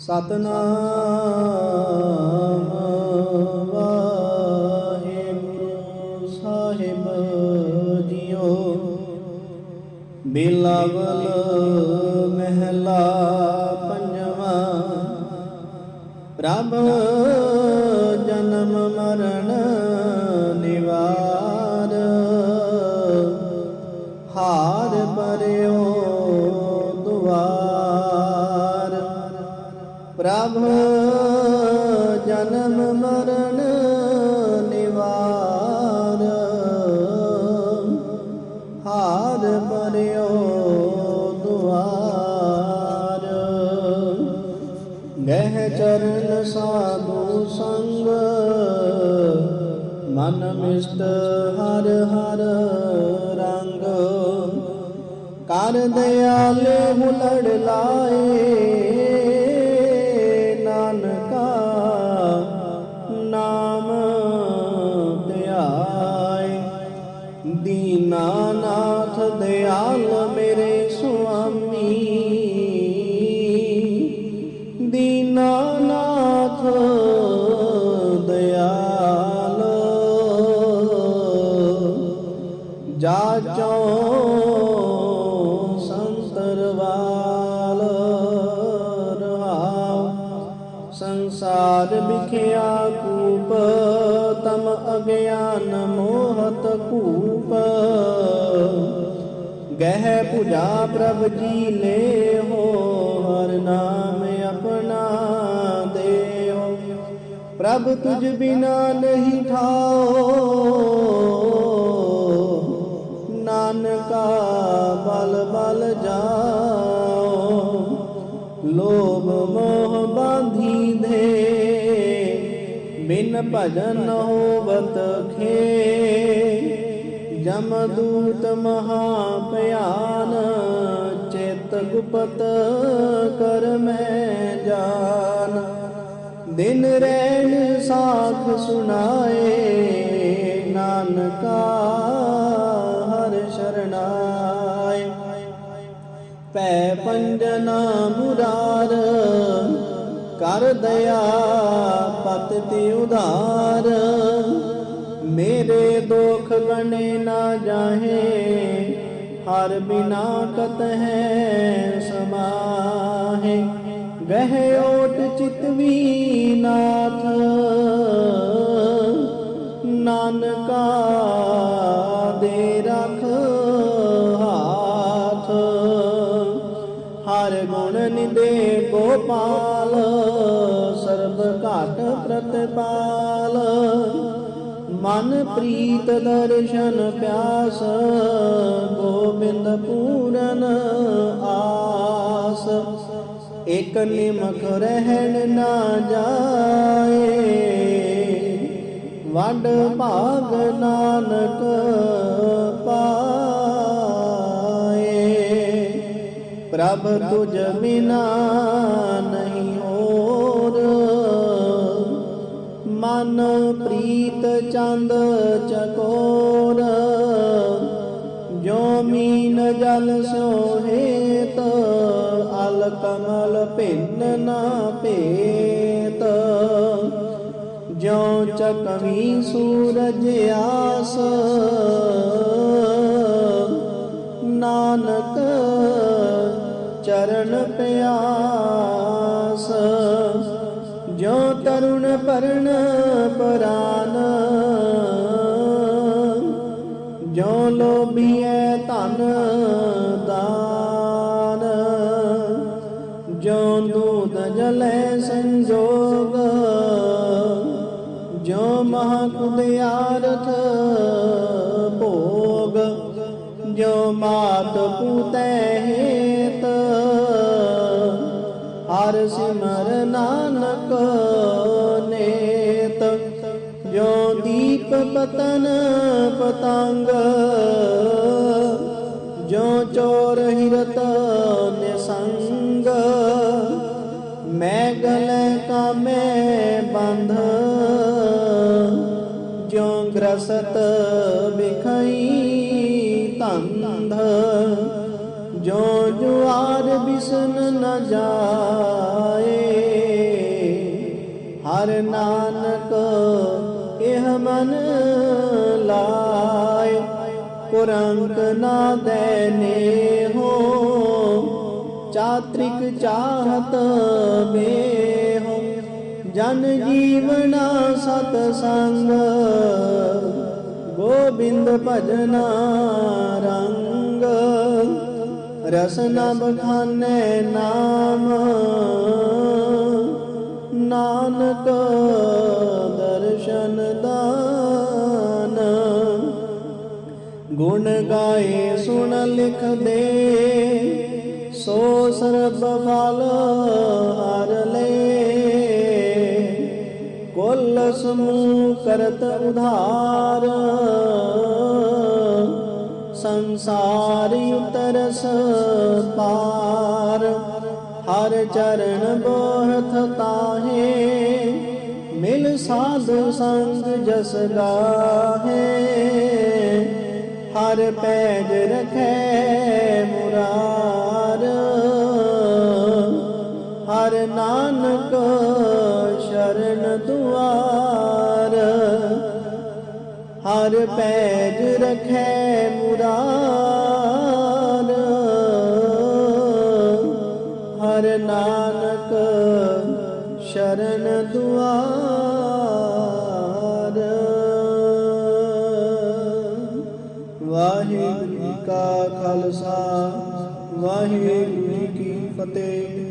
ਸਤਨਾਮ ਵਾਹਿਗੁਰੂ ਸਾਹਿਬ ਜੀਓ। ਬਿਲਾਵਲ ਮਹਿਲਾ ਪੰਜਵਾ। ਪ੍ਰਭ ਜਨਮ ਮਰਨ ਨਿਵਾਰ। ਹਾਰ ਪਰਿਓ ਪ੍ਰਭ ਜਨਮ ਮਰਨ ਨਿਵਾਰ। ਹਾਰ ਪਰਿਓ ਦੁਆਰ। ਗਹਿ ਚਰਨ ਸਾਧੂ ਸੰਗ, ਮਨ ਮਿਸ਼ਟ ਹਰ ਹਰ ਰੰਗ। ਕਰ ਦਿਆਲੇ ਹੁਲੜ ਲਾਏ ਸੰਸਾਰ ਵਿਖਿਆ ਕੂਪ, ਤਮ ਅਗਿਆਨ ਮੋਹਤ ਕੂਪ। ਗਹਿ ਪੁਜਾ ਪ੍ਰਭ ਜੀ ਲੈ ਹੋ, ਹਰ ਨਾਮ ਆਪਣਾ ਦੇਓ। ਪ੍ਰਭ ਤੁਝ ਬਿਨਾ ਨਹੀਂ ਠਾਓ, ਨਾਨਕਾ ਬਲ ਬਲ ਜਾ ਬਿਨ ਭਜਨ ਹੋਵਤ ਖੇ ਜਮ ਦੂਤ ਮਹਾ ਭਿਆਨ, ਚੇਤ ਗੁਪਤ ਕਰ ਮੈਂ ਜਾਨ। ਦਿਨ ਰੈਣ ਸਾਖ ਸੁਣਾਏ, ਨਾਨਕਾ ਦਇਆ ਪਤ ਤੇ ਉਧਾਰ। ਮੇਰੇ ਦੁਖ ਗਣੇ ਨਾ ਜਾਹੇ, ਹਰ ਬਿਨਾ ਕਤ ਹੈ ਸਮਾਹੇ। ਗਹਿ ਓਟ ਚਿਤਵੀ ਨਾਥ। ਨਾਨਕਾ ਹਰ ਗੁਣ ਨਿਦੇ ਗੋਪਾਲ, ਸਰਬ ਘਾਟ ਪ੍ਰਤਪਾਲ ਮਨ ਪ੍ਰੀਤ ਦਰਸ਼ਨ ਪਿਆਸ, ਗੋਬਿੰਦ ਪੂਰਨ ਆਸ। ਇਕ ਨਿਮਖ ਰਹਿਣ ਨਾ ਜਾਏ, ਵਡ ਭਾਗ ਨਾਨਕ ਪ੍ਰਭ ਤੁਝ ਬਿਨਾ ਨਹੀਂ ਹੋਰ। ਮਨ ਪ੍ਰੀਤ ਚੰਦ ਚਕੋਰ ਜੋ ਮੀਨ ਜਲ ਸੋ ਅਲ ਕਮਲ ਭਿੰਨ ਨਾ ਭੇਤ। ਜੋ ਚਕਵੀ ਸੂਰਜ ਆਸ, ਨਾਨਕ ਚਰਨ ਪਿਆਸ, ਜੋ ਤਰੁਣ ਪਰਣ ਪਰਾਨ, ਜੋ ਲੋਭੀਐ ਧਨ ਦਾਨ, ਜੋ ਦੂਤ ਜਲੈ ਸੰਜੋਗ, ਜੋ ਮਹਾਕੁਦਿਆਰਥ ਮਾਤ ਪੂਤੈ ਹੇਤ ਹਰ ਸਿਮਰ ਨਾਨਕ ਨੇਤ। ਜੋ ਦੀਪ ਪਤਨ ਪਤੰਗ ਜੋ ਚੋਰ ਹਿਰਤ ਨਿਸੰਗ। ਮੈਂ ਗਲੇ ਕਾਮੇ ਬੰਧ ਜੋ ਗ੍ਰਸਤ ਬਿਖਈ ਤੰਧ ਜੋ ਜੁਆਰ ਬਿਸਨ ਨ ਜਾਏ, ਹਰ ਨਾਨਕ ਇਹ ਮਨ ਲਾਏ। ਕੁਰੰਕ ਨਾ ਦੇਨੇ ਹੋ, ਚਾਤ੍ਰਿਕ ਚਾਹਤ ਬੇ ਹੋ ਜਨ ਜੀਵਨਾ ਸਤ ਸੰਗ ਗੋਬਿੰਦ ਭਜਨਾ ਰੰਗ, ਰਸਨਾ ਬਖਾਨੇ ਨਾਮ। ਨਾਨਕ ਦਰਸ਼ਨ ਦਾਨ। ਗੁਣ ਗਾਏ, ਸੁਣ ਲਿਖ ਦੇ ਸੋ ਸਰਬ ਫਲ ਹਰ ਲੈ। ਕੁਲ ਸਮੂਹ ਕਰਤ ਉਧਾਰ। ਸੰਸਾਰੀ ਉਤਰਸ ਪਾਰ। ਹਰ ਚਰਨ ਬੋਹਤ ਤਾਹੇ। ਮਿਲ ਸਾਧ ਸੰਗ ਜਸ ਗਾਹੇ। ਹਰ ਪੈਜ ਰਖੈ ਹਰ ਪੈਜ ਰਖੈ ਮੁਰਾਨ। ਹਰ ਨਾਨਕ ਸ਼ਰਨ ਦੁਆਰ। ਵਾਹਿਗੁਰੂ ਕਾ ਖਾਲਸਾ ਵਾਹਿਗੁਰੂ ਕੀ ਫਤਿਹ।